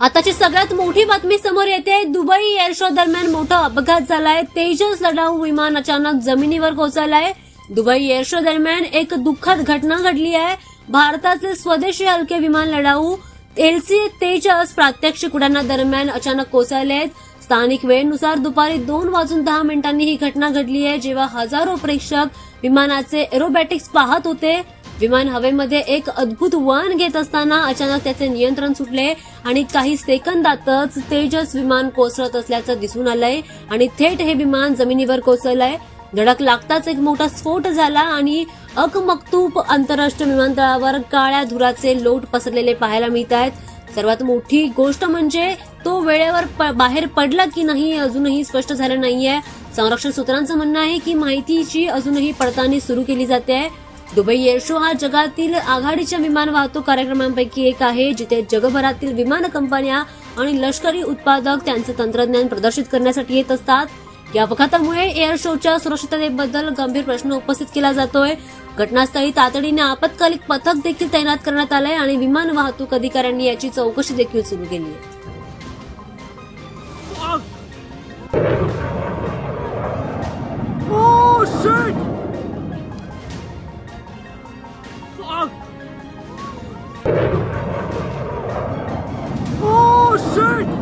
आताची सगळ्यात मोठी बातमी समोर येते. दुबई एअर शो दरम्यान मोठा अपघात झालाय. तेजस लढाऊ विमान अचानक जमिनीवर कोसळलाय. दुबई एअर शो दरम्यान एक दुःखद घटना घडली आहे. भारताचे स्वदेशी हलके विमान लढाऊ एलसी तेजस प्रात्यक्षिक उड्डाणादरम्यान अचानक कोसळले आहेत. स्थानिक वेळेनुसार दुपारी दोन वाजून दहा मिनिटांनी ही घटना घडली आहे. जेव्हा हजारो प्रेक्षक विमानाचे एरोबॅटिक्स पाहत होते. विमान हवेमध्ये एक अद्भुत वळण घेत असताना अचानक त्याचे नियंत्रण सुटले आणि काही सेकंदातच तेजस विमान कोसळत असल्याचं दिसून आलंय आणि थेट हे विमान जमिनीवर कोसळलंय. धडक लागताच एक मोठा स्फोट झाला आणि अकमकतूप आंतरराष्ट्रीय विमानतळावर काळ्या धुराचे लोट पसरलेले पाहायला मिळत आहेत. सर्वात मोठी गोष्ट म्हणजे तो वेळेवर प- बाहेर पडला की नाही अजूनही स्पष्ट झालं नाहीये. संरक्षण सूत्रांचं म्हणणं आहे की माहितीची अजूनही पडताळणी सुरू केली जाते. आहे दुबई एअरशो हा जगातील आघाडीच्या विमान वाहतूक कार्यक्रमांपैकी एक आहे जिथे जगभरातील विमान कंपन्या आणि लष्करी उत्पादक त्यांचे तंत्रज्ञान प्रदर्शित करण्यासाठी येत असतात. या अपघातामुळे एअर शोच्या सुरक्षिततेबद्दल गंभीर प्रश्न उपस्थित केला जातोय. घटनास्थळी तातडीने आपत्कालिक पथक देखील तैनात करण्यात आलंय आणि विमान वाहतूक अधिकाऱ्यांनी याची चौकशी देखील सुरू केली आहे. Oh shit! shirt!